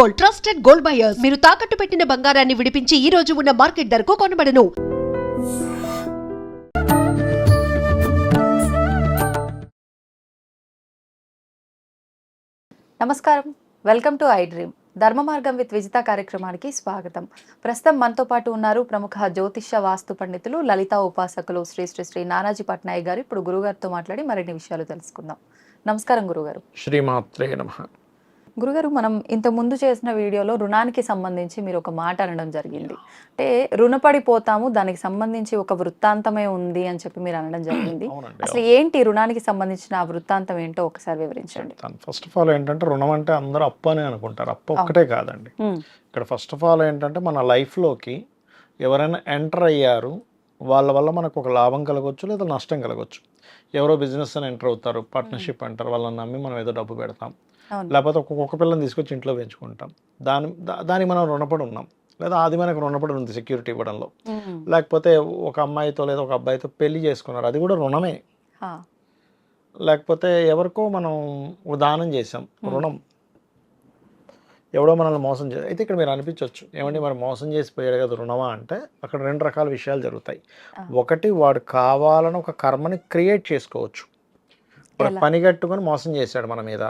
Gold trusted gold buyers. మీరు తాకట్టు పెట్టిన బంగారాన్ని విడిపించి ఈ రోజు ఉన్న మార్కెట్ ధరకు కొనబడను. నమస్కారం. Welcome to iDream. ధర్మ మార్గం విత్ విజిత కార్యక్రమానికి స్వాగతం. ప్రస్తుతం మనతో పాటు ఉన్నారు ప్రముఖ జ్యోతిష్య వాస్తు పండితులు లలిత ఉపాసకులు శ్రీ శ్రీ శ్రీ నానాజీ పట్నాయక్ గారు. ఇప్పుడు గురుగారితో మాట్లాడి మరిన్ని విషయాలు తెలుసుకుందాం. నమస్కారం గురుగారు. శ్రీమాత్రే నమ. గురుగారు మనం ఇంత ముందు చేసిన వీడియోలో రుణానికి సంబంధించి మీరు ఒక మాట అనడం జరిగింది. అంటే రుణపడిపోతాము దానికి సంబంధించి ఒక వృత్తాంతమే ఉంది అని చెప్పి మీరు అనడం జరిగింది. అసలు ఏంటి రుణానికి సంబంధించిన ఆ వృత్తాంతం ఏంటో ఒకసారి వివరించండి. ఫస్ట్ ఆఫ్ ఆల్ ఏంటంటే రుణం అంటే అందరూ అప్పు అని అనుకుంటారు. అప్పు ఒక్కటే కాదండి. ఇక్కడ ఫస్ట్ ఆఫ్ ఆల్ ఏంటంటే మన లైఫ్లోకి ఎవరైనా ఎంటర్ అయ్యారు వాళ్ళ వల్ల మనకు ఒక లాభం కలగవచ్చు లేదా నష్టం కలగవచ్చు ఎవరో బిజినెస్ అని ఎంటర్ అవుతారు పార్ట్నర్షిప్ అంటారు వాళ్ళని నమ్మి మనం ఏదో డబ్బు పెడతాం. లేకపోతే ఒక కుక్క పిల్లని తీసుకొచ్చి ఇంట్లో పెంచుకుంటాం. దాని దానికి మనం రుణపడి ఉన్నాం. లేదా అది మనకు రుణపడి ఉంది సెక్యూరిటీ ఇవ్వడంలో. లేకపోతే ఒక అమ్మాయితో లేదా ఒక అబ్బాయితో పెళ్ళి చేసుకున్నారు. అది కూడా రుణమే. లేకపోతే ఎవరికో మనం దానం చేసాం రుణం. ఎవడో మనల్ని మోసం చే అయితే ఇక్కడ మీరు అనిపించవచ్చు ఏమండి మరి మోసం చేసి పోయాడు కదా రుణమా అంటే అక్కడ రెండు రకాల విషయాలు జరుగుతాయి. ఒకటి వాడు కావాలని ఒక కర్మని క్రియేట్ చేసుకోవచ్చు? పని కట్టుకొని మోసం చేశాడు మన మీద.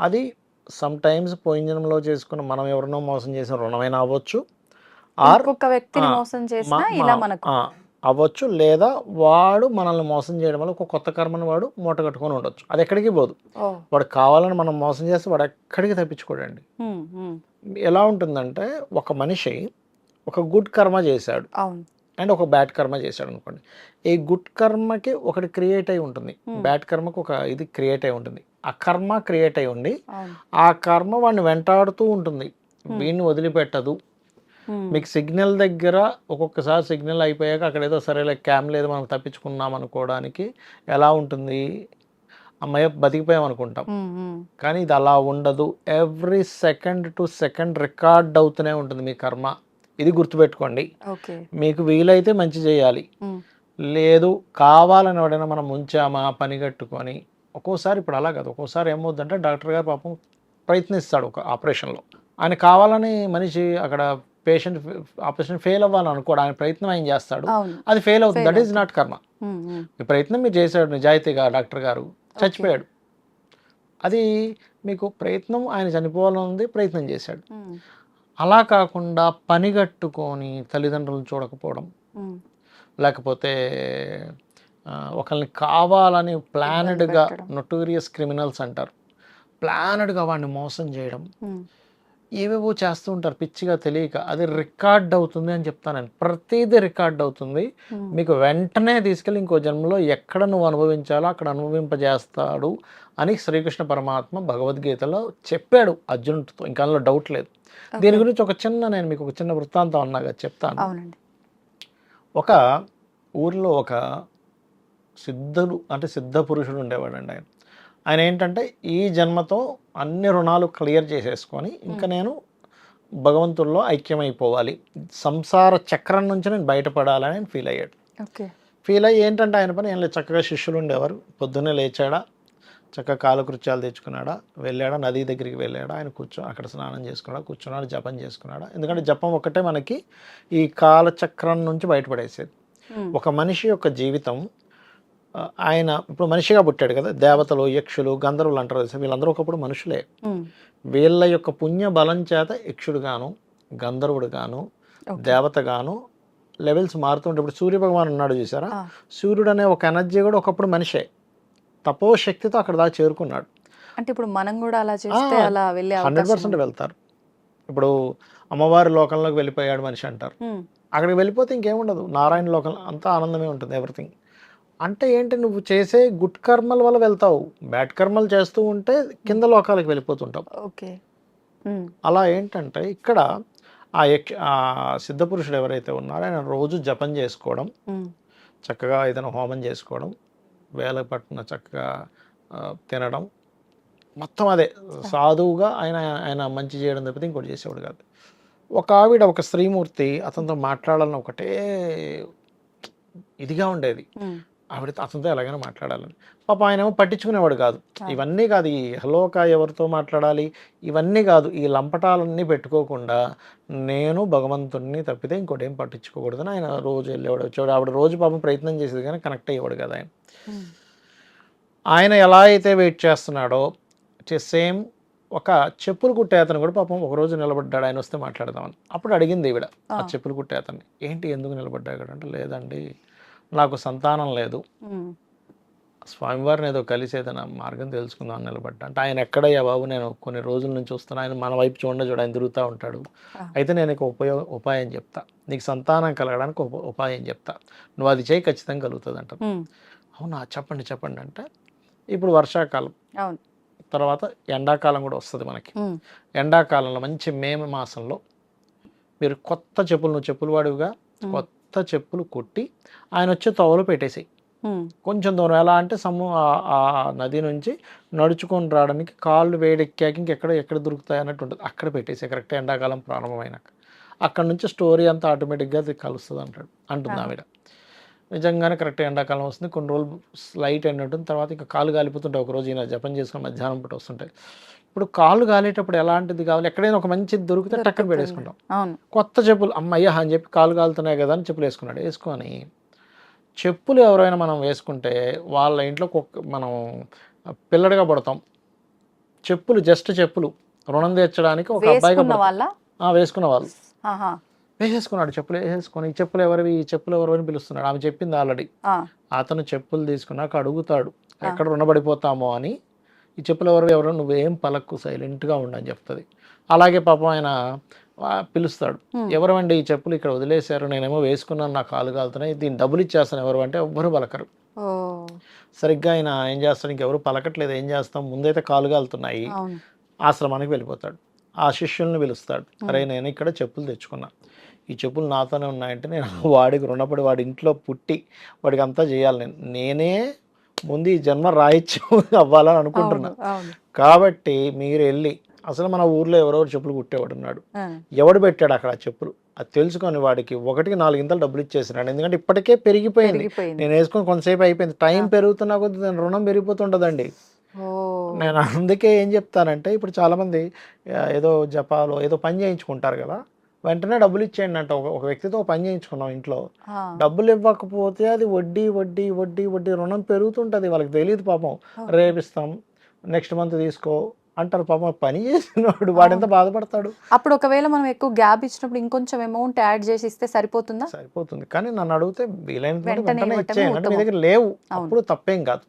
అది సమ్ టైమ్స్ పోయిన జన్మలో చేసుకున్న మనం ఎవరినో మోసం చేసిన రుణమైనా అవ్వచ్చు. వ్యక్తిని మోసం చేసినా ఇలా మనకు. అవ్వచ్చు. లేదా వాడు మనల్ని మోసం చేయడం వల్ల ఒక కొత్త కర్మను వాడు మూట కట్టుకొని ఉండొచ్చు. అది ఎక్కడికి పోదు. వాడు కావాలని మనం మోసం చేస్తే వాడు ఎక్కడికి తప్పించుకోడండి. ఎలా ఉంటుందంటే ఒక మనిషి ఒక గుడ్ కర్మ చేశాడు. అండ్ ఒక బ్యాడ్ కర్మ చేశాడు అనుకోండి. ఈ గుడ్ కర్మకి ఒకటి క్రియేట్ అయి ఉంటుంది. బ్యాడ్ కర్మకి ఒక ఇది క్రియేట్ అయి ఉంటుంది. ఆ కర్మ క్రియేట్ అయి ఉండి ఆ కర్మ వాడిని వెంటాడుతూ ఉంటుంది. వీడిని వదిలిపెట్టదు. మీకు సిగ్నల్ దగ్గర ఒక్కొక్కసారి సిగ్నల్ అయిపోయాక అక్కడ ఏదో సరేలే క్యామ్ లేదు మనం తప్పించుకున్నాం అనుకోవడానికి ఎలా ఉంటుంది? అమ్మాయి బతికిపోయాం అనుకుంటాం. కానీ ఇది అలా ఉండదు. Every second to second record అవుతూనే ఉంటుంది మీ కర్మ. ఇది గుర్తుపెట్టుకోండి. మీకు వీలైతే మంచి చేయాలి. లేదు కావాలని ఎవడైనా మనం ఉంచామా? పని కట్టుకొని. ఒక్కోసారి ఇప్పుడు అలా కాదు. ఒక్కోసారి ఏమవుద్దంటే డాక్టర్ గారు పాపం ప్రయత్నిస్తాడు ఒక ఆపరేషన్లో. ఆయన కావాలని మనిషి అక్కడ పేషెంట్ ఆపరేషన్ ఫెయిల్ అవ్వాలని అనుకోడు. ఆయన ప్రయత్నం ఆయన చేస్తాడు. అది ఫెయిల్ అవుతుంది. దట్ ఈస్ నాట్ కర్మ. మీ ప్రయత్నం మీరు చేశాడు నిజాయితీగా డాక్టర్ గారు చచ్చిపోయాడు. అది మీకు ప్రయత్నం ఆయన చనిపోవాలని ఉంది ప్రయత్నం చేశాడు. అలా కాకుండా పని కట్టుకొని తల్లిదండ్రులను చూడకపోవడం లేకపోతే ఒకరిని కావాలని ప్లానెడ్గా. నొటోరియస్ క్రిమినల్స్ అంటారు. ప్లానెడ్గా వాడిని మోసం చేయడం. ఏవేవో చేస్తూ ఉంటారు పిచ్చిగా తెలియక. అది రికార్డ్ అవుతుంది అని చెప్తాను నేను. ప్రతిదీ రికార్డ్ అవుతుంది. మీకు వెంటనే తీసుకెళ్ళి ఇంకో జన్మలో ఎక్కడ నువ్వు అనుభవించాలో అక్కడ అనుభవింపజేస్తాడు అని శ్రీకృష్ణ పరమాత్మ భగవద్గీతలో చెప్పాడు అర్జునుడితో. ఇంకా అందులో డౌట్ లేదు. దీని గురించి ఒక చిన్న నేను మీకు ఒక చిన్న వృత్తాంతం అన్నాగా చెప్తాను. ఒక ఊరిలో ఒక సిద్ధుడు అంటే సిద్ధ పురుషుడు ఉండేవాడండి ఆయన. ఆయన ఏంటంటే ఈ జన్మతో అన్ని రుణాలు క్లియర్ చేసేసుకొని ఇంకా నేను భగవంతుల్లో ఐక్యమైపోవాలి. సంసార చక్రం నుంచి నేను బయటపడాలని ఆయన ఫీల్ అయ్యాడు. ఫీల్ అయ్యి ఏంటంటే ఆయన పని ఏం లేదు చక్కగా శిష్యులు ఉండేవారు. పొద్దున్నే లేచాడా చక్కగా కాలకృత్యాలు తెచ్చుకున్నాడా వెళ్ళాడా నది దగ్గరికి వెళ్ళాడా ఆయన కూర్చో అక్కడ స్నానం చేసుకున్నాడా కూర్చున్నాడు జపం చేసుకున్నాడా. ఎందుకంటే జపం ఒకటే మనకి ఈ కాలచక్రం నుంచి బయటపడేసేది. ఒక మనిషి యొక్క జీవితం ఆయన ఇప్పుడు మనిషిగా పుట్టాడు కదా దేవతలు యక్షులు గంధర్వులు అంటారు వీళ్ళందరూ ఒకప్పుడు మనుషులే. వీళ్ళ యొక్క పుణ్య బలం చేత యక్షుడు గాను గంధర్వుడు గాను ఓకే. దేవత గాను లెవెల్స్ మారుతుంటే ఇప్పుడు సూర్య భగవాన్ ఉన్నాడు చూసారా? సూర్యుడు అనే ఒక ఎనర్జీ కూడా ఒకప్పుడు మనిషే. తపో శక్తితో అక్కడ దాకా చేరుకున్నాడు. అంటే ఇప్పుడు మనం కూడా అలా చేస్తే అలా వెళ్ళే హండ్రెడ్ పర్సెంట్ వెళ్తారు. ఇప్పుడు అమ్మవారి లోకంలోకి వెళ్ళిపోయాడు మనిషి అంటారు. అక్కడికి వెళ్ళిపోతే ఇంకేముండదు నారాయణ లోకం అంతా ఆనందమే ఉంటుంది ఎవ్రీథింగ్ అంటే ఏంటి? నువ్వు చేసే గుడ్ కర్మల వల్ల వెళ్తావు. బ్యాడ్ కర్మలు చేస్తూ ఉంటే కింద లోకాలకు వెళ్ళిపోతుంటావు. ఓకే. అలా ఏంటంటే ఇక్కడ ఆ యక్ష ఆ సిద్ధపురుషుడు ఎవరైతే ఉన్నారో ఆయన రోజు జపం చేసుకోవడం చక్కగా ఏదైనా హోమం చేసుకోవడం వేల పట్టిన చక్కగా తినడం మొత్తం అదే. సాధువుగా ఆయన ఆయన మంచి చేయడం తప్పితే ఇంకోటి చేసేవాడు కాదు. ఒక ఆవిడ ఒక స్త్రీమూర్తి అతనితో మాట్లాడాలని ఒకటే ఇదిగా ఉండేది. ఆవిడ అతనితో ఎలాగైనా మాట్లాడాలని. పాప ఆయన ఏమో పట్టించుకునేవాడు కాదు. ఇవన్నీ కాదు ఈ హలోక ఎవరితో మాట్లాడాలి ఇవన్నీ కాదు ఈ లంపటాలన్నీ పెట్టుకోకుండా నేను భగవంతుడిని తప్పితే ఇంకోటి ఏం పట్టించుకోకూడదని ఆయన రోజు వెళ్ళేవాడు. వచ్చేవాడు. ఆవిడ రోజు పాపం ప్రయత్నం చేసేది కానీ కనెక్ట్ అయ్యేవాడు కదా ఆయన. ఆయన ఎలా అయితే వెయిట్ చేస్తున్నాడో సేమ్ ఒక చెప్పులు కుట్టే అతను కూడా పాపం ఒక రోజు నిలబడ్డాడు. ఆయన వస్తే మాట్లాడదామని. అప్పుడు అడిగింది ఈవిడ ఆ ఆ. చెప్పులు కుట్టే అతన్ని. ఏంటి ఎందుకు నిలబడ్డాడు అంటే లేదండి నాకు సంతానం లేదు. స్వామివారిని ఏదో కలిసి ఏదైనా మార్గం తెలుసుకుందాం నిలబడ్డా. అంటే ఆయన ఎక్కడయ్యా బాబు? నేను కొన్ని రోజుల నుంచి వస్తున్నా ఆయన మన వైపు చూడండి చూడ ఆయన తిరుగుతూ ఉంటాడు. అయితే నేను నీకు ఉపయోగ ఉపాయం చెప్తా. నీకు సంతానం కలగడానికి ఒక ఉపాయం చెప్తా. నువ్వు అది చేయి ఖచ్చితంగా కలుగుతుంది అంట. అవునా? చెప్పండి చెప్పండి అంటే ఇప్పుడు వర్షాకాలం. తర్వాత ఎండాకాలం కూడా వస్తుంది మనకి. ఎండాకాలంలో మంచి మే మాసంలో మీరు కొత్త చెప్పులు నువ్వు చెప్పులు వాడివిగా? ఉమ్. కొత్త చెప్పులు కుట్టి ఆయన వచ్చే తోవలో పెట్టేసి ఉమ్. కొంచెం దూరం ఎలా అంటే సము ఆ- నది నుంచి నడుచుకొని రావడానికి కాళ్ళు వేడెక్కాక ఇంకెక్కడ ఎక్కడ దొరుకుతాయి అన్నట్టు ఉంటుంది. అక్కడ పెట్టేసి కరెక్ట్ ఎండాకాలం ప్రారంభమైనాక. అక్కడ నుంచి స్టోరీ అంతా ఆటోమేటిక్గా అది కలుస్తుంది అంటాడు అంటుంది. ఆవిడ. నిజంగానే కరెక్ట్ ఎండాకాలం వస్తుంది. కొన్ని రోజులు లైట్ ఎండ ఉంటుంది. తర్వాత ఇంకా కాలు కాలిపోతుంటాయి ఒక రోజు ఈయన జపం చేసుకుని మధ్యాహ్నం పూట వస్తుంటాయి ఇప్పుడు కాళ్ళు కాలేటప్పుడు ఎలాంటిది కావాలి? ఎక్కడైనా ఒక మంచిది దొరికితే టక్కన. పెట్టేసుకుంటాం కొత్త చెప్పులు అమ్మయ్య అని చెప్పి కాలు కాలుతున్నాయి కదా అని చెప్పులు వేసుకున్నాడు. వేసుకొని చెప్పులు ఎవరైనా మనం వేసుకుంటే వాళ్ళ ఇంట్లో మనం పిల్లడిగా పడతాం. చెప్పులు జస్ట్ చెప్పులు రుణం తీర్చడానికి ఒక అబ్బాయిగా వేసుకున్న. వాళ్ళ? వేసేసుకున్నాడు చెప్పులు వేసేసుకొని చెప్పులు ఎవరివి? ఈ చెప్పులు ఎవరివి అని పిలుస్తున్నాడు. ఆమె చెప్పింది ఆల్రెడీ. అతను చెప్పులు తీసుకున్నాక అడుగుతాడు ఎక్కడ రుణపడిపోతామో అని. ఈ చెప్పులు ఎవరు ఎవరు? నువ్వేం పలక్కు సైలెంట్గా ఉండని చెప్తుంది. అలాగే పాపం ఆయన పిలుస్తాడు ఉమ్. ఎవరండి ఈ చెప్పులు ఇక్కడ వదిలేశారు? నేనేమో వేసుకున్నాను నా కాలు కాలుతున్నాయి దీన్ని డబ్బులు ఇచ్చేస్తాను ఎవరు అంటే ఎవ్వరు పలకరు. సరిగ్గా ఆయన ఏం చేస్తాడు ఇంకెవరు పలకట్లేదు ఏం చేస్తాం? ముందైతే కాలు కాలుతున్నాయి. ఆశ్రమానికి వెళ్ళిపోతాడు. ఆ శిష్యుల్ని పిలుస్తాడు అరే నేను ఇక్కడ చెప్పులు తెచ్చుకున్నా. ఈ చెప్పులు నాతోనే ఉన్నాయంటే నేను వాడికి రుణపడి వాడి ఇంట్లో పుట్టి వాడికి అంతా చేయాలి. నేను నేనే ముందు ఈ జన్మ రాయిత్యం అవ్వాలని అనుకుంటున్నా. కాబట్టి మీరు వెళ్ళి అసలు మన ఊర్లో ఎవరెవరు చెప్పులు కుట్టేవాడు ఉన్నాడు. ఎవడు పెట్టాడు అక్కడ ఆ చెప్పులు? అది తెలుసుకొని వాడికి ఒకటికి నాలుగింతలు డబ్బులు ఇచ్చేసినాడు. ఎందుకంటే ఇప్పటికే పెరిగిపోయింది. నేను వేసుకొని కొంతసేపు అయిపోయింది. టైం పెరుగుతున్నా కొద్ది దాని రుణం పెరిగిపోతుండదండి. ఓ. నేను అందుకే ఏం చెప్తానంటే ఇప్పుడు చాలామంది ఏదో జపాలో ఏదో పని చేయించుకుంటారు కదా వెంటనే డబ్బులు ఇచ్చేయండి అంట. ఒక వ్యక్తితో పని చేయించుకున్నాం ఇంట్లో. డబ్బులు ఇవ్వకపోతే అది వడ్డీ వడ్డీ వడ్డీ వడ్డీ రుణం పెరుగుతుంటుంది. వాళ్ళకి తెలియదు పాపం. రేపు ఇస్తాం నెక్స్ట్ మంత్ తీసుకో అంటారు పాపం. పని చేసినవాడు వాడెంత బాధపడతాడు? అప్పుడు ఒకవేళ మనం ఎక్కువ గ్యాప్ ఇచ్చినప్పుడు ఇంకొంచెం అమౌంట్ యాడ్ చేసి ఇస్తే సరిపోతుందా? సరిపోతుంది. కానీ నన్ను అడిగితే వెంటనే ఇచ్చేయండి. అంటే మీ. దగ్గర లేవు. అప్పుడు తప్పేం కాదు.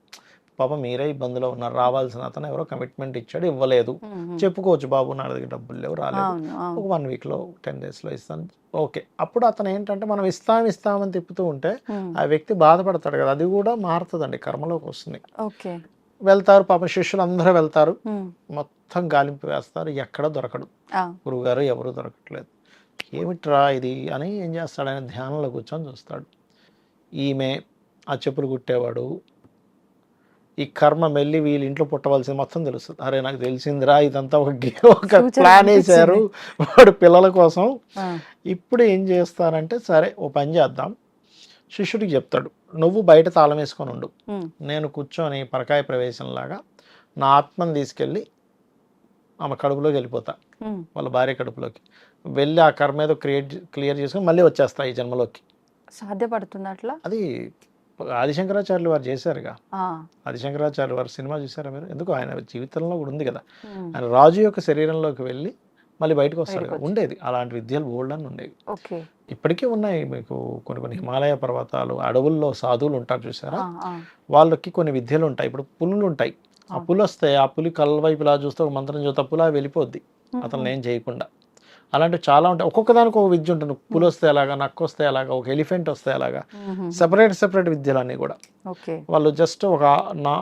పాపం మీరే ఇబ్బందులో ఉన్నారు. రావాల్సిన అతను ఎవరో కమిట్మెంట్ ఇచ్చాడు ఇవ్వలేదు. చెప్పుకోవచ్చు బాబు నా దగ్గర డబ్బులు లేవు రాలేదు. ఒక వన్ వీక్లో టెన్ డేస్లో ఇస్తాను. ఓకే. అప్పుడు అతను ఏంటంటే మనం ఇస్తాం ఇస్తామని తిప్పుతూ ఉంటే. ఆ వ్యక్తి బాధపడతాడు కదా. అది కూడా మారుతుందండి కర్మలోకి వస్తుంది. వెళ్తారు పాపం శిష్యులు అందరూ వెళ్తారు. మొత్తం గాలింపు వేస్తారు ఎక్కడ దొరకడు. గురువుగారు ఎవరు దొరకట్లేదు. ఏమిట్రా ఇది అని ఏం చేస్తాడు? ఆయన ధ్యానంలో కూర్చొని చూస్తాడు. ఈమె ఆ చెప్పులు కుట్టేవాడు ఈ కర్మ మెల్లి వీళ్ళ ఇంట్లో పుట్టవలసింది మొత్తం తెలుస్తుంది. అరే నాకు తెలిసిందిరా ఇదంతా ఒక ఒక ప్లాన్ వేశారు వాడు పిల్లల కోసం. ఇప్పుడు ఏం చేస్తారంటే సరే ఓ పని చేద్దాం. శిష్యుడికి చెప్తాడు నువ్వు బయట తాళం వేసుకొని ఉండు. నేను కూర్చొని పరకాయ ప్రవేశంలాగా నా ఆత్మను తీసుకెళ్ళి ఆమె కడుపులోకి వెళ్ళిపోతా. వాళ్ళ భార్య కడుపులోకి. వెళ్ళి ఆ కర్మ ఏదో క్రియేట్ క్లియర్ చేసుకొని మళ్ళీ వచ్చేస్తా ఈ జన్మలోకి. సాధ్యపడుతుంది అట్లా? అది ఆదిశంకరాచార్యులు వారు చేశారుగా. ఆదిశంకరాచార్యులు వారు సినిమా చూసారా మీరు? ఎందుకు ఆయన జీవితంలో కూడా ఉంది కదా. ఆయన రాజు యొక్క శరీరంలోకి వెళ్ళి మళ్ళీ బయటకు వస్తాడు బయటకు ఉండేది. అలాంటి విద్యలు బోల్డ్ అని ఉండేవి. ఇప్పటికీ ఉన్నాయి మీకు కొన్ని కొన్ని హిమాలయ పర్వతాలు అడవుల్లో సాధువులు ఉంటారు చూసారా. వాళ్ళకి కొన్ని విద్యలు ఉంటాయి. ఇప్పుడు పులులు ఉంటాయి. ఆ. పులు వస్తే ఆ పులి కళ్ళ వైపు ఇలా చూస్తే ఒక మంత్రం చూస్తే పులి వెళ్ళిపోద్ది. అతను ఏం చేయకుండా. అలాంటివి చాలా ఉంటాయి. ఒక్కొక్క దానికి ఒక విద్య ఉంటుంది. పులి వస్తే అలాగా నక్క వస్తే అలాగా ఒక ఎలిఫెంట్ వస్తే అలాగా. సెపరేట్ సెపరేట్ విద్యలు అన్నీ కూడా. వాళ్ళు జస్ట్ ఒక నా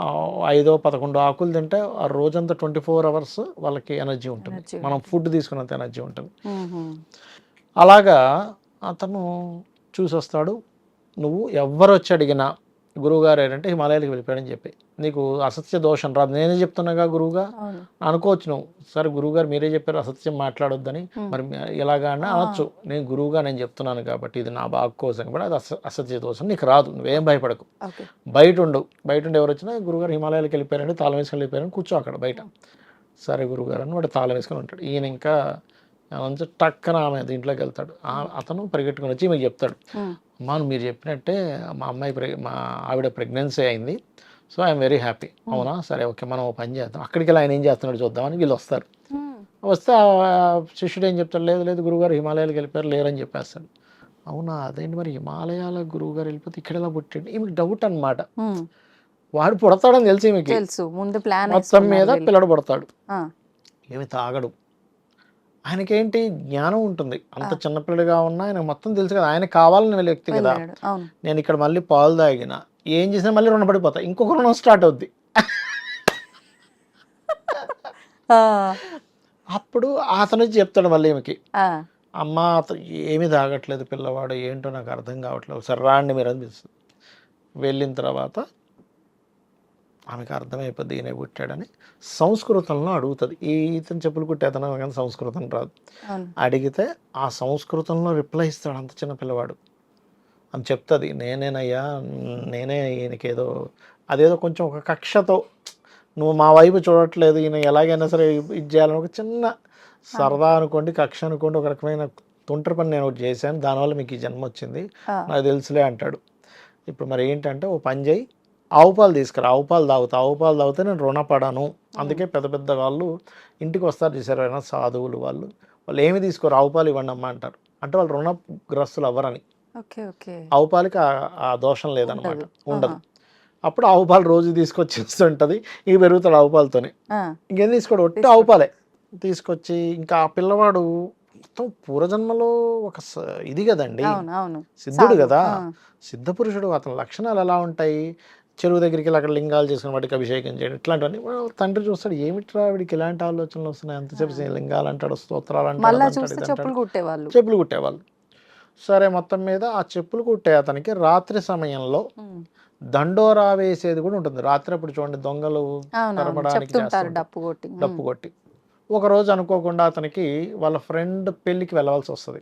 ఐదో పదకొండు ఆకులు తింటే ఆ రోజంతా ట్వంటీ ఫోర్ అవర్స్ వాళ్ళకి ఎనర్జీ ఉంటుంది. మనం ఫుడ్ తీసుకున్నంత ఎనర్జీ ఉంటుంది. అలాగా అతను చూసి వస్తాడు నువ్వు ఎవ్వరు వచ్చి అడిగినా గురువుగారు ఏంటంటే హిమాలయాలకు వెళ్ళిపోయాడని చెప్పి. నీకు అసత్య దోషం రాదు. నేనే చెప్తున్నాగా గురువుగా? అనుకోవచ్చు నువ్వు. సరే గురువుగారు మీరే చెప్పారు అసత్యం మాట్లాడొద్దని. మరి ఎలాగా అన్నా. అనొచ్చు. నేను గురువుగా నేను చెప్తున్నాను కాబట్టి ఇది నా బాగు కోసం కూడా అది అస అసత్య దోషం నీకు రాదు. నువ్వేం భయపడకు. బయట ఉండు బయట ఉండి ఎవరు వచ్చినా గురుగారు హిమాలయాలకు వెళ్ళిపోయారండి తాళం వేసుకొని వెళ్ళిపోయారని కూర్చో అక్కడ బయట. సరే గురుగారు అని వాడు తాళం వేసుకొని ఉంటాడు. ఈయన ఇంకా నుంచి టక్కన ఆమె దీంట్లోకి వెళ్తాడు. అతను పరిగెట్టుకుని వచ్చి మీకు చెప్తాడు. ఉమ్, అమ్మా నువ్వు మీరు చెప్పినట్టే మా అమ్మాయి ప్రెగ్ మా ఆవిడ ప్రెగ్నెన్సీ అయింది. So I'm very happy. అవునా? సరే ఓకే మనం పని చేద్దాం. అక్కడికి వెళ్ళి ఆయన ఏం చేస్తున్నాడు చూద్దామని వీళ్ళు వస్తారు. వస్తే శిష్యుడు ఏం చెప్తాడు? లేదు లేదు గురువుగారు హిమాలయాలకు వెళ్ళిపోయారు లేరని చెప్పేస్తాడు. అవునా? అదేంటి మరి హిమాలయాల గురువుగారు వెళ్ళిపోతే ఇక్కడ ఎలా పుట్టాడు? ఈమెకి డౌట్ అన్నమాట. ఉమ్. వాడు పుడతాడని తెలిసి ఈమెకి. తెలుసు. ముందు ప్లాన్ మొత్తం మీద పిల్లడు పుడతాడు. ఏమి తాగడు. ఆయనకేంటి జ్ఞానం ఉంటుంది. అంత. చిన్నపిల్లడిగా ఉన్నా ఆయన మొత్తం తెలుసు కదా ఆయన కావాలని వ్యక్తి కదా. నేను ఇక్కడ మళ్ళీ పాలు తాగిన ఏం చేసినా మళ్ళీ రుణపడిపోతా. ఇంకొక రుణం స్టార్ట్ అవుద్ది. అప్పుడు అతను చెప్తాడు మళ్ళీ ఈమెకి అమ్మ అతను ఏమీ తాగట్లేదు పిల్లవాడు ఏంటో నాకు అర్థం కావట్లేదు. సరే రాండి మీరు అనిపిస్తుంది వెళ్ళిన తర్వాత ఆమెకు అర్థమైపోద్ది ఈయన పుట్టాడని సంస్కృతంలో అడుగుతుంది. ఈ ఇతను చెప్పులు కుట్టేతను కానీ సంస్కృతం రాదు. అడిగితే ఆ సంస్కృతంలో రిప్లై ఇస్తాడు అంత చిన్న పిల్లవాడు. అని చెప్తుంది నేనేనయ్యా నేనే ఈయనకేదో అదేదో కొంచెం ఒక కక్షతో నువ్వు మా వైపు చూడట్లేదు ఈయన ఎలాగైనా సరే ఇది చేయాలని ఒక చిన్న సరదా అనుకోండి కక్ష అనుకోండి ఒక రకమైన తుంటరి పని నేను ఒకటి చేశాను దానివల్ల మీకు ఈ జన్మ వచ్చింది నాకు తెలుసులే అంటాడు. ఇప్పుడు మరి ఏంటంటే ఓ పని చేయి ఆవు పాలు తీసుకురా ఆవు పాలు తాగుతా ఆవు పాలు తాగితే నేను రుణపడను. అందుకే పెద్ద పెద్ద వాళ్ళు ఇంటికి వస్తారు చూసారు అయినా సాధువులు వాళ్ళు. వాళ్ళు ఏమి తీసుకోరు ఆవు పాలు ఇవ్వండి అమ్మా అంటారు. అంటే వాళ్ళు రుణగ్రస్తులు అవ్వరని ఆవు పాలకి ఆ- దోషం లేదనమాట ఉండదు. అప్పుడు ఆవు పాలు రోజు తీసుకొచ్చి ఇస్తుంటుంది ఇక పెరుగుతాడు ఆవు పాలతోనే. ఇంకేం తీసుకోడు ఒట్టి ఆవు పాలే. తీసుకొచ్చి ఇంకా ఆ పిల్లవాడు మొత్తం పూర్వజన్మలో ఒక ఇది కదండి. సిద్ధుడు. కదా. సిద్ధ పురుషుడు అతని లక్షణాలు ఎలా ఉంటాయి? చెరువు దగ్గరికి వెళ్ళి అక్కడ లింగాలు చేసుకుని వాటికి అభిషేకం చేయడం ఇట్లాంటివన్నీ. తండ్రి చూస్తాడు ఏమిట్రా వీడికి ఇలాంటి ఆలోచనలు వస్తున్నాయి? అంతసేపు లింగాలు అంటాడు స్తోత్రాలు అంటాడు. చెప్పులు కుట్టేవాళ్ళు. చెప్పులు కుట్టేవాళ్ళు. సరే మొత్తం మీద ఆ చెప్పులు కుట్టే అతనికి రాత్రి సమయంలో దండోరా వేసేది కూడా ఉంటుంది. రాత్రి అప్పుడు చూడండి దొంగలు. డప్పు కొట్టి. డప్పు కొట్టి. ఒక రోజు అనుకోకుండా అతనికి వాళ్ళ ఫ్రెండ్ పెళ్ళికి వెళ్ళవలసి వస్తుంది.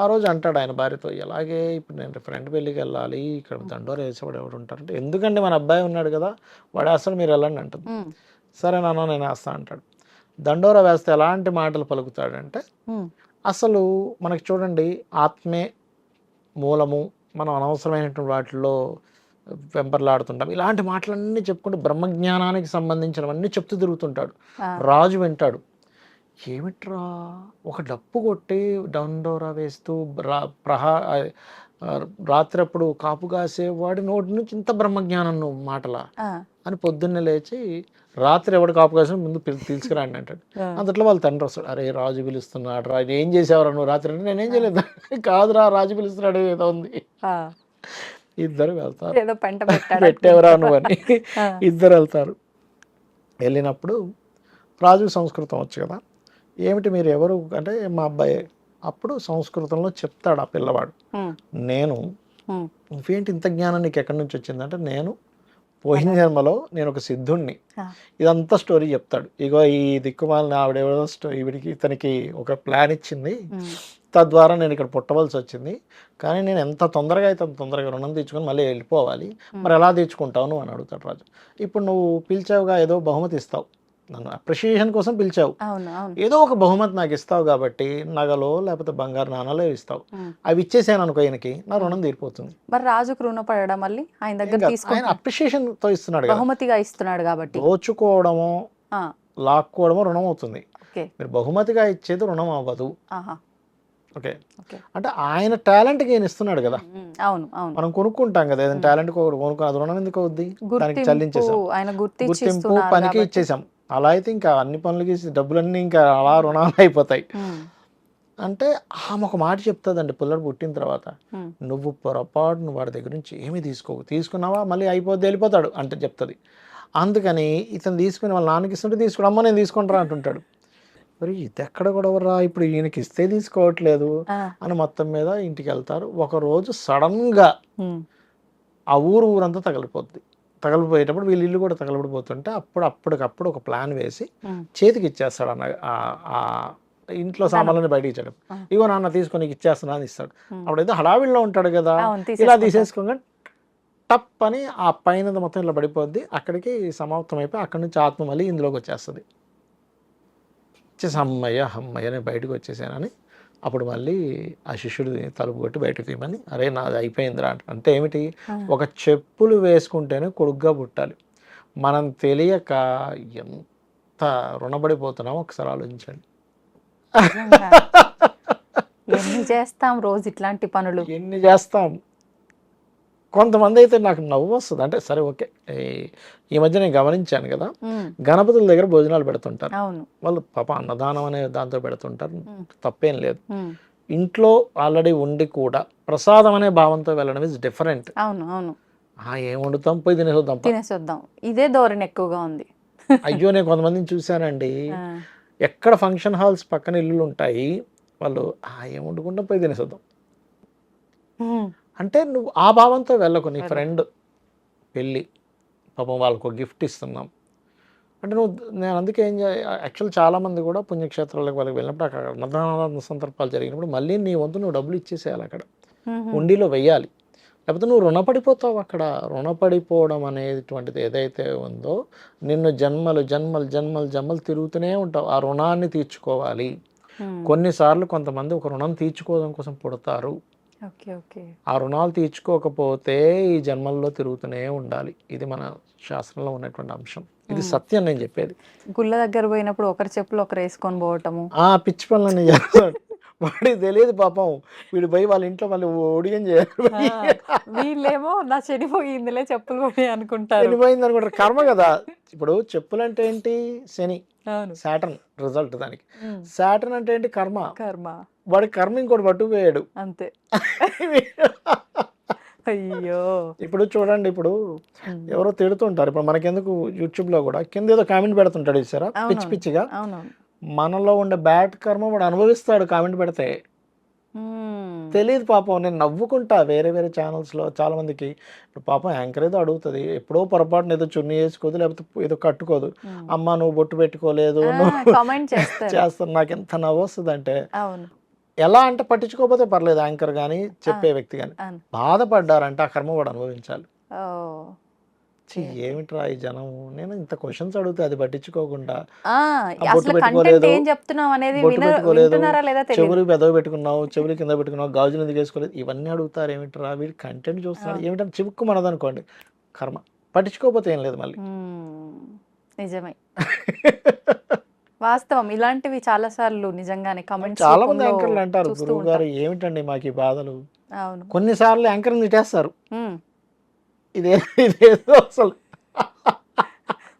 ఆ రోజు అంటాడు ఆయన భార్యతో ఎలాగే ఇప్పుడు నేను ఫ్రెండ్ పెళ్ళికి వెళ్ళాలి ఇక్కడ దండోర వేసేవాడు ఎవడు ఉంటారంటే ఎందుకంటే మన అబ్బాయి ఉన్నాడు కదా వాడు అసలు మీరు వెళ్ళండి అంటుంది. సరే నాన్న నేను వేస్తా అంటాడు. దండోర వేస్తే ఎలాంటి మాటలు పలుకుతాడంటే అసలు మనకి చూడండి ఆత్మే మూలము మనం అనవసరమైనటువంటి వాటిల్లో వెంపర్లాడుతుంటాం. ఇలాంటి మాటలన్నీ చెప్పుకుంటూ బ్రహ్మజ్ఞానానికి సంబంధించినవన్నీ చెప్తూ తిరుగుతుంటాడు. రాజు వింటాడు. ఏమిట్రా? ఒక డప్పు కొట్టి డండోరా వేస్తూ రా ప్రహా రాత్రప్పుడు కాపు కాసేవాడి నోటి నుంచి ఇంత బ్రహ్మజ్ఞానం నువ్వు మాటలా అని పొద్దున్నే లేచి రాత్రి ఎవడు కాపు కాసిన ముందు తీసుకురండి అంటాడు. అంతట్లో వాళ్ళ తండ్రి వస్తాడు. అరే రాజు పిలుస్తున్నాడు రా ఏం చేసేవారా నువ్వు రాత్రి? అంటే నేనేం చేయలేదు. కాదురా రాజు పిలుస్తున్నాడు ఏదో ఉంది. ఇద్దరు వెళ్తారు. ఏదో పెంట పెట్టేవరా నువ్వు అని. ఇద్దరు వెళ్తారు. వెళ్ళినప్పుడు రాజు సంస్కృతం వచ్చు కదా? ఏమిటి మీరు ఎవరు అంటే మా అబ్బాయి. అప్పుడు సంస్కృతంలో చెప్తాడు ఆ పిల్లవాడు. నేను నువ్వేంటి ఇంత జ్ఞానం నీకు ఎక్కడి నుంచి వచ్చిందంటే నేను పోయిన జన్మలో నేను ఒక సిద్ధుణ్ణి. ఇదంతా స్టోరీ చెప్తాడు. ఇగో ఈ దిక్కుమాలిన ఆవిడెవరో స్టో ఈవిడికి ఇతనికి ఒక ప్లాన్ ఇచ్చింది. తద్వారా నేను ఇక్కడ పుట్టవలసి వచ్చింది. కానీ నేను ఎంత తొందరగా అయితే అంత తొందరగా రుణం తీర్చుకొని మళ్ళీ వెళ్ళిపోవాలి. మరి ఎలా తీర్చుకుంటావు నువ్వు అని అడుగుతాడు రాజు. ఇప్పుడు నువ్వు పిలిచావుగా ఏదో బహుమతి ఇస్తావు. నన్ను అప్రిషియేషన్ కోసం పిలిచావు. ఏదో ఒక బహుమతి నాకు ఇస్తావు కాబట్టి నగలో లేకపోతే బంగారు నాణాలో ఇస్తావు. అవి ఇచ్చేసాను అనుకో ఈయనకి నా రుణం తీరిపోతుంది. మరి రాజుకు రుణపడడం మళ్ళీ? ఆయన దగ్గర ఆయన అప్రిషియేషన్తో ఇస్తున్నాడు బహుమతిగా ఇస్తున్నాడు కాబట్టి. దోచుకోవడమో లాక్కోవడమో రుణం అవుతుంది. మీరు బహుమతిగా ఇచ్చేది రుణం అవ్వదు. ఓకే. అంటే ఆయన టాలెంట్కి ఈయన ఇస్తున్నాడు కదా. అవును అవును. మనం కొనుక్కుంటాం కదా ఏదైనా టాలెంట్ కొనుక్కుని అది రుణం ఎందుకు అవుద్ది? దానికి చెల్లించేసాం గుర్తింపు పనికి. ఇచ్చేసాం అలా అయితే ఇంకా అన్ని పనులకి డబ్బులన్నీ ఇంకా అలా రుణాలు అయిపోతాయి. అంటే ఆమె ఒక మాట చెప్తుందండి పిల్లడు పుట్టిన తర్వాత. నువ్వు పొరపాటును వాడి దగ్గర నుంచి ఏమీ తీసుకోవు తీసుకున్నావా? మళ్ళీ అయిపోద్ది వెళ్ళిపోతాడు అంటే చెప్తుంది. అందుకని ఇతను తీసుకుని వాళ్ళ నాన్నకి ఇస్తుంటే తీసుకుని అమ్మ నేను తీసుకుంటారా అంటుంటాడు. మరి ఇది ఎక్కడ గొడవరా ఇప్పుడు ఈయనకి ఇస్తే తీసుకోవట్లేదు అని మొత్తం మీద ఇంటికి వెళ్తారు. ఒక రోజు సడన్గా ఆ ఊరు ఊరంతా తగలిపోద్ది. తగలిపోయేటప్పుడు వీళ్ళ ఇల్లు కూడా తగలబడిపోతుంటే అప్పుడు అప్పటికప్పుడు ఒక ప్లాన్ వేసి. చేతికి ఇచ్చేస్తాడు అన్న ఇంట్లో సామాన్లని బయటికి ఇచ్చాడు. ఇగో నాన్న తీసుకొని ఇచ్చేస్తున్నా అని ఇస్తాడు ఉమ్. అప్పుడైతే హడావిడిలో ఉంటాడు కదా ఇలా. తీసేసుకోగా టప్ అని ఆ పైన మొత్తం ఇలా పడిపోద్ది అక్కడికి సమాప్తం అయిపోయి అక్కడి నుంచి ఆత్మ మళ్ళీ ఇందులోకి వచ్చేస్తుంది వచ్చేసి అమ్మయ్య అమ్మయ్య నేను బయటకు వచ్చేసానని అప్పుడు మళ్ళీ ఆ శిష్యుడు తలుపు కొట్టి బయటకు తీయమని అరే నాది అయిపోయిందిరా అంట. అంటే ఏమిటి. ఒక చెప్పులు వేసుకుంటేనే కొడుగ్గా పుట్టాలి. మనం తెలియక ఎంత రుణపడిపోతున్నామో ఒకసారి ఆలోచించండి. ఎన్ని చేస్తాం రోజు ఇట్లాంటి పనులు? ఎన్ని చేస్తాం? కొంతమంది అయితే నాకు నవ్వు వస్తుంది. అంటే సరే ఓకే. ఈ- మధ్య నేను గమనించాను కదా. గణపతుల దగ్గర భోజనాలు పెడుతుంటారు. అవును. వాళ్ళు పాప అన్నదానం అనే దాంతో పెడుతుంటారు. తప్పేం లేదు. ఇంట్లో ఆల్రెడీ ఉండి కూడా ప్రసాదం అనే భావంతో వెళ్ళడం ఇస్ డిఫరెంట్ అవును అవును. ఏం వండుతాం? పోయి తినేసొద్దాం. తినేసొద్దాం. ఇదే ధోరణి ఎక్కువగా ఉంది. అయ్యో నేను కొంతమందిని చూశానండి. ఎక్కడ ఫంక్షన్ హాల్స్ పక్కన ఇల్లులు ఉంటాయి వాళ్ళు "ఆ, ఏం వండుకుంటాం? పోయి తినేసొద్దాం. అంటే నువ్వు ఆ భావంతో వెళ్ళకు నీ. ఫ్రెండ్ పెళ్ళి పాపం వాళ్ళకు గిఫ్ట్ ఇస్తున్నాం. అంటే నువ్వు నేను అందుకే ఏం యాక్చువల్ చాలా మంది కూడా పుణ్యక్షేత్రాలకు వాళ్ళకి వెళ్ళినప్పుడు అక్కడ అన్నదాన సందర్భాలు జరిగినప్పుడు మళ్ళీ నీ వంతు నువ్వు డబ్బులు ఇచ్చేసేయాలి అక్కడ. ఉండిలో వెయ్యాలి. లేకపోతే నువ్వు రుణపడిపోతావు అక్కడ. రుణపడిపోవడం అనేటువంటిది ఏదైతే ఉందో నిన్ను జన్మలు జన్మలు జన్మలు జన్మలు తిరుగుతూనే ఉంటావు. ఆ రుణాన్ని తీర్చుకోవాలి. కొన్నిసార్లు కొంతమంది ఒక రుణం తీర్చుకోవడం కోసం పుడతారు. ఆ రుణాలు తీర్చుకోకపోతే ఈ జన్మల్లో తిరుగుతూనే ఉండాలి. ఇది మన శాస్త్రంలో ఉన్నటువంటి అంశం. ఇది సత్యం నేను చెప్పేది. గుళ్ళ దగ్గర పోయినప్పుడు ఒకరి చెప్పులు ఒకరు వేసుకొని పోవటము. ఆ పిచ్చి పనులన్నీ చేస్తాడు. వాడికి తెలియదు పాపం. వీడు పోయి వాళ్ళ ఇంట్లో మళ్ళీ ఒడిగం చేయాలి. వీళ్ళేమో నా చెడిపోయిందిలే చెప్పులు పోయి అనుకుంటారు. వెళ్ళిపోయింది అనుకుంటారు. కర్మ కదా. ఇప్పుడు చెప్పులు అంటే ఏంటి? శని. సాటర్న్ రిజల్ట్ దానికి. సాటర్న్ అంటే ఏంటి? కర్మ. కర్మ. వాడి కర్మ ఇంకోటి పట్టుకుపోయాడు. అంతే. అయ్యో. ఇప్పుడు చూడండి ఇప్పుడు ఎవరో తిడుతుంటారు. ఇప్పుడు మనకెందుకు యూట్యూబ్లో కూడా కింద ఏదో కామెంట్ పెడుతుంటాడు చూసారా? పిచ్చి. పిచ్చిగా. మనలో ఉండే బ్యాడ్ కర్మ వాడు అనుభవిస్తాడు కామెంట్ పెడితే. తెలియదు పాపం. నేను నవ్వుకుంటా వేరే వేరే ఛానల్స్లో చాలా మందికి ఇప్పుడు పాపం యాంకర్ ఏదో అడుగుతుంది. ఎప్పుడో పొరపాటున ఏదో చున్నీ వేసుకోదు లేకపోతే ఏదో కట్టుకోదు. అమ్మ నువ్వు బొట్టు పెట్టుకోలేదు నువ్వు చేస్తాను నాకు ఎంత నవ్వు వస్తుంది అంటే ఎలా అంటే పట్టించుకోకపోతే పర్లేదు యాంకర్ కానీ చెప్పే వ్యక్తి కానీ బాధపడ్డారంటే ఆ కర్మ వాడు అనుభవించాలి. ఏమిట్రా ఈ జనం? నేను ఇంత క్వశ్చన్స్ అడిగితే అది పట్టించుకోకుండా చెవులు పెదవి పెట్టుకున్నావు చెవులు కింద పెట్టుకున్నావు గాజులు ఎందుకు వేసుకోలేదు? ఇవన్నీ అడుగుతారు ఏమిట్రా? వీడు కంటెంట్ చూస్తున్నాడు అవును. ఏమిటంటే చివుక్కు మనదనుకోండి. కర్మ. పట్టించుకోకపోతే ఏం లేదు మళ్ళీ. నిజమే. వాస్తవం. ఇలాంటివి చాలా సార్లు నిజంగానే కమెంట్స్ చాలా మంది యాంకర్లు అంటారు గురువు గారు ఏమిటండి మాకు ఈ బాధలు? అవును. కొన్నిసార్లు యాంకర్ తిట్టేస్తారు. ఇదే ఇదేదో అసలు.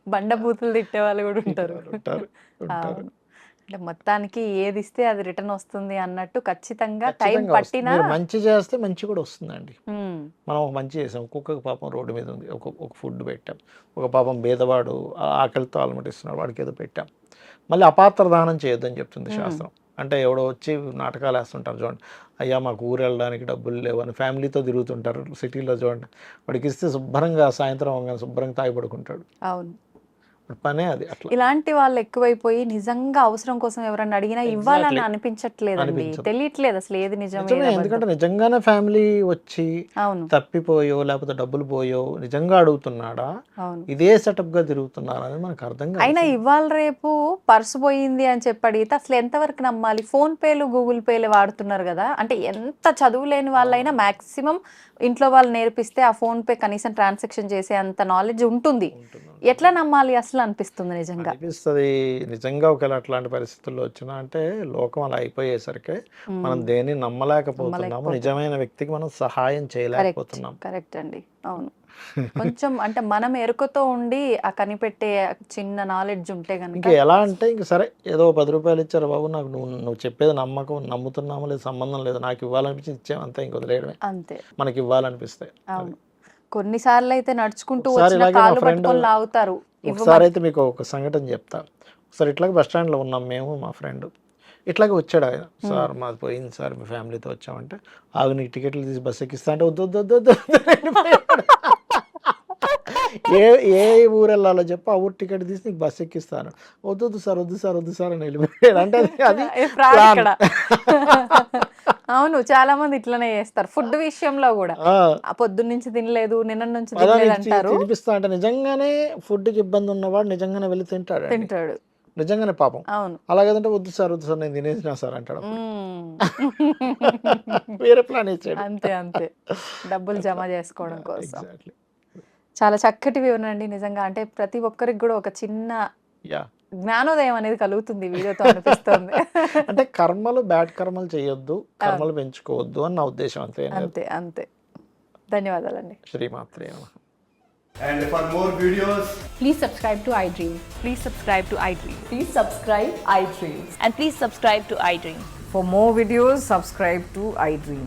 బండబూతులు తిట్టే వాళ్ళు కూడా ఉంటారు. ఉంటారు ఉంటారు. అవును. అంటే మొత్తానికి ఏది ఇస్తే అది రిటర్న్ వస్తుంది అన్నట్టు ఖచ్చితంగా టైం. పట్టినా మంచి చేస్తే మంచి కూడా వస్తుందండి. మనం ఒక మంచి చేసాం. కుక్కకి పాపం రోడ్డు మీద ఉంది ఒక ఒక ఫుడ్ పెట్టాం. ఒక పాపం బేదవాడు ఆకలితో అలమటిస్తున్నాడు వాడికి ఏదో పెట్టాం. మళ్ళీ అపాత్ర దానం చేయొద్దని చెప్తుంది. శాస్త్రం. అంటే ఎవడో వచ్చి నాటకాలు వేస్తుంటారు చూడండి. అయ్యా మాకు ఊరు వెళ్ళడానికి డబ్బులు లేవు అని ఫ్యామిలీతో తిరుగుతుంటారు సిటీలో చూడండి. వాడికి ఇస్తే శుభ్రంగా సాయంత్రం శుభ్రంగా తాగి పడుకుంటాడు. అవును. పనే అది అట్లా ఇలాంటి వాళ్ళు ఎక్కువైపోయి నిజంగా అవసరం కోసం ఎవరన్నా అడిగినా ఇవ్వాలని. అనిపించట్లేదండి అనిపించదు. తెలియట్లేదు అసలు ఏది నిజం ఎందుకంటే. నిజంగానే ఫ్యామిలీ వచ్చి తప్పిపోయో లేకపోతే డబ్బులు పోయో నిజంగా అడుగుతున్నాడా ఇదే సెటప్గా తిరుగుతున్నారా మనకు అర్థం కాదు అయినా. ఇవాళ రేపు పర్సు పోయింది అని చెప్పి అడిగితే అసలు ఎంతవరకు నమ్మాలి ఫోన్ పేలు గూగుల్ పేలు వాడుతున్నారు కదా అంటే ఎంత చదువు లేని వాళ్ళైనా మాక్సిమం ఇంట్లో వాళ్ళు నేర్పిస్తే ఆ ఫోన్ పే కనీసం ట్రాన్సాక్షన్ చేసే అంత నాలెడ్జ్ ఉంటుంది. ఎట్లా నమ్మాలి అసలు అనిపిస్తుంది నిజంగా. అనిపిస్తుంది. నిజంగా ఒకవేళ అట్లాంటి పరిస్థితుల్లో వచ్చినా అంటే లోకం అలా అయిపోయేసరికి. మనం దేన్ని నమ్మలేకపోతున్నాము నమ్మలేకపోతున్నాం. నిజమైన వ్యక్తికి మనం సహాయం చేయలేకపోతున్నాం. కరెక్ట్ అండి. అవును. కొంచెం అంటే మనం ఎరుకతో ఉండి ఆ కనిపెట్టే చిన్న నాలెడ్జ్ ఉంటే కనుక ఎలా అంటే ఇంక సరే ఏదో పది రూపాయలు ఇచ్చారు బాబు నాకు నువ్వు నువ్వు చెప్పేది నమ్మకం నమ్ముతున్నాము లేదు సంబంధం లేదు నాకు ఇవ్వాలనిపించి ఇచ్చాము అంతే ఇంక వదిలేయడమే. అంతే. మనకి ఇవ్వాలనిపిస్తే అవును. కొన్నిసార్లు అయితే నడుచుకుంటూ వచ్చిన friend- పట్టుకొని లాగుతారు. ఒకసారి అయితే మీకు ఒక సంఘటన చెప్తా ఒకసారి ఇట్లాగే బస్ స్టాండ్లో ఉన్నాం మేము మా ఫ్రెండ్ ఇట్లాగే వచ్చాడు ఆయన సార్ మాది పోయింది సార్ మీ ఫ్యామిలీతో వచ్చామంటే ఆగు నీకు టికెట్లు తీసి బస్ ఎక్కిస్తా అంటే వద్దు వద్దు వద్దు వద్దు. ఏ ఏ ఊరు వెళ్ళాలో చెప్పు ఆ ఊరు టికెట్ తీసి నీకు బస్ ఎక్కిస్తాను. వద్దు వద్దు సార్ వద్దు సార్ వద్దు సార్ అని వెళ్ళిపోయాడు. అంటే అది అవును చాలా మంది ఇట్లనే చేస్తారు. ఫుడ్ విషయంలో కూడా. పొద్దున్న నుంచి తినలేదు నిన్న నుంచి తినలేదు అంటారు. తినిపిస్తా అంటే నిజంగానే ఫుడ్కి ఇబ్బంది ఉన్నవాడు నిజంగానే వెళ్ళి తింటాడు తింటాడు. నిజంగానే పాపం. అవును. అలాగేదంటే వద్దు సార్ వద్దు సార్ నేను తినేసినా సార్ అంటాడు. వేరే ప్లాన్ ఇచ్చాడు. అంతే అంతే. డబ్బులు జమ చేసుకోవడం కోసం. చాలా చక్కటి వివరణ అండి నిజంగా అంటే ప్రతి ఒక్కరికి కూడా ఒక చిన్న యా జ్ఞానోదయం అనేది కలుగుతుంది వీడియోతో అనిపిస్తుంది అంటే కర్మలు బ్యాడ్ కర్మలు చేయొద్దు కర్మలు పెంచుకోవద్దు అని నా ఉద్దేశం అంతే. అంతే అంతే ధన్యవాదాలండి శ్రీమాత్రే And for more videos, Please subscribe to iDream. Please subscribe to iDream. Please subscribe iDream. And please subscribe to iDream. For more videos, subscribe to iDream.